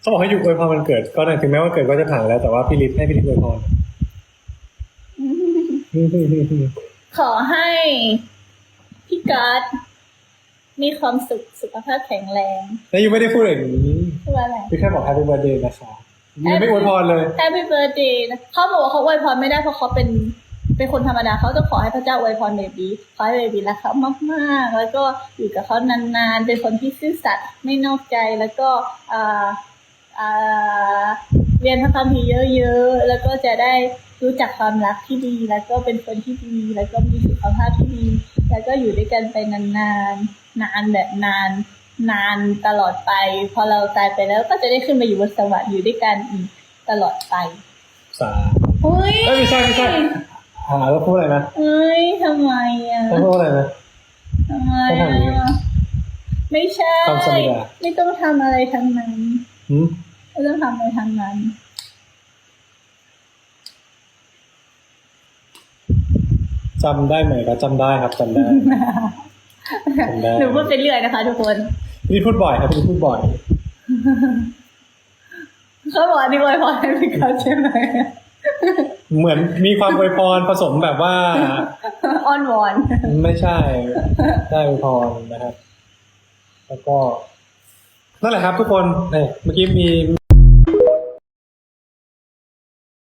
เขาบอกให้หยุดอวยพรวันเกิด ก็ถึงแม้ว่าเกิดก็จะผ่านแล้วแต่ว่าพี่ลิศให้พี่ลิศอวยพรขอให้พี่การ์ดมีความสุขสุขภาพแข็งแรงแล้วยังไม่ได้พูดอย่างนี้พูดว่าอะไรพี่แค่บอก Happy Birthday นะคะยังไม่อวยพรเลย Happy Birthday นะเขาบอกว่าเขาอวยพรไม่ได้เพราะเขาเป็น เป็นคนธรรมดาเขาต้องขอให้พระเจ้าอวยพรเบบีขอให้เบบีรักเขามากๆ แล้วก็อยู่กับเขานานๆ เป็นคนที่ซื่อสัตย์ไม่นอกใจแล้วก็อ่าอ่าเรียนพระคัมภีร์เยอะๆ แล้วก็จะได้รู้จักความรักที่ดี แล้วก็เป็นคนที่ดี แล้วก็มีสุขภาพที่ดี แล้วก็อยู่ด้วยกันไปนานๆ นานแบบนาน นานตลอดไป พอเราตายไปแล้วก็จะได้ขึ้นไปอยู่บนสวรรค์อยู่ด้วยกันอีกตลอดไปสาเฮ้ยเอ้ยไม่ใช่ไม่ใช่ หาแล้วพูดอะไรนะเอ้ยทำไมอะต้องพูดอะไรนะ ทำไมต้องทำอย่างนี้อะไม่ใช่ ทำสมิดา ไม่ต้องทำอะไรทั้งนั้นหืมไม่ต้องทำอะไรทั้งนั้น จำได้ไหมก็จำได้ครับจำได้จำได้ หนูพูดไปเรื่อยนะคะทุกคน พี่พูดบ่อยครับพี่พูดบ่อย เขาบอกอันนี้อวยพรให้พี่เขาใช่ไหม เหมือนมีความอวยพรผสมแบบว่าอ้อนวอน ไม่ใช่ได้อวยพรนะครับ แล้วก็นั่นแหละครับทุกคนเนี่ยเมื่อกี้มี